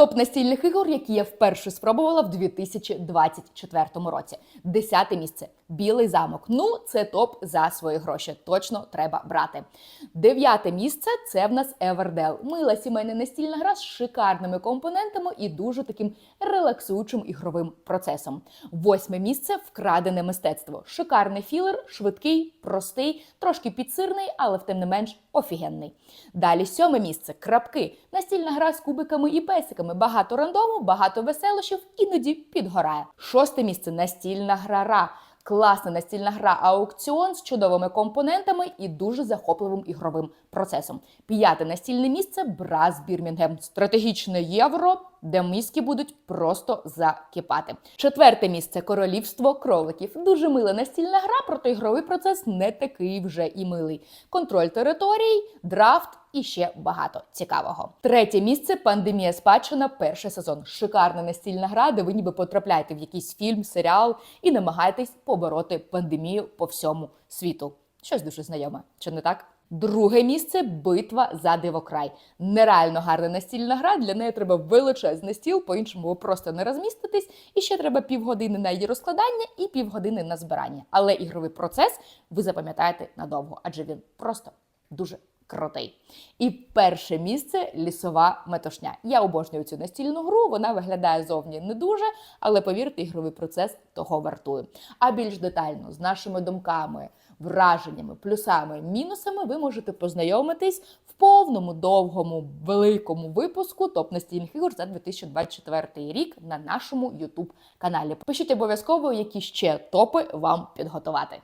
Топ настільних ігор, які я вперше спробувала в 2024 році. Десяте місце. Білий замок. Ну, це топ за свої гроші. Точно треба брати. Дев'яте місце це в нас Everdell. Мила сімейна настільна гра з шикарними компонентами і дуже таким релаксуючим ігровим процесом. Восьме місце вкрадене мистецтво. Шикарний філер, швидкий, простий, трошки підсирний, але тим не менш офігенний. Далі сьоме місце крапки. Настільна гра з кубиками і песиками. Багато рандому, багато веселощів, іноді підгорає. Шосте місце настільна гра Ра. Класна настільна гра аукціон з чудовими компонентами і дуже захопливим ігровим процесом. П'яте настільне місце Браз Бірмінгем. Стратегічне євро, де мізки будуть просто закипати. Четверте місце Королівство кроликів. Дуже мила настільна гра, проте ігровий процес не такий вже і милий. Контроль територій, драфт і ще багато цікавого. Третє місце пандемія спадщина. Перший сезон. Шикарна настільна гра, де ви ніби потрапляєте в якийсь фільм, серіал і намагаєтесь побороти пандемію по всьому світу. Щось дуже знайоме, чи не так? Друге місце битва за дивокрай. Нереально гарна настільна гра. Для неї треба величезний стіл, по-іншому ви просто не розміститесь. І ще треба півгодини на її розкладання і півгодини на збирання. Але ігровий процес ви запам'ятаєте надовго, адже він просто дуже крутий. І перше місце лісова метушня. Я обожнюю цю настільну гру. Вона виглядає зовні не дуже, але повірте, ігровий процес того вартує. А більш детально з нашими думками, враженнями, плюсами, мінусами ви можете познайомитись в повному, довгому, великому випуску топ настільних ігор за 2024 рік на нашому YouTube каналі. Пишіть обов'язково, які ще топи вам підготувати.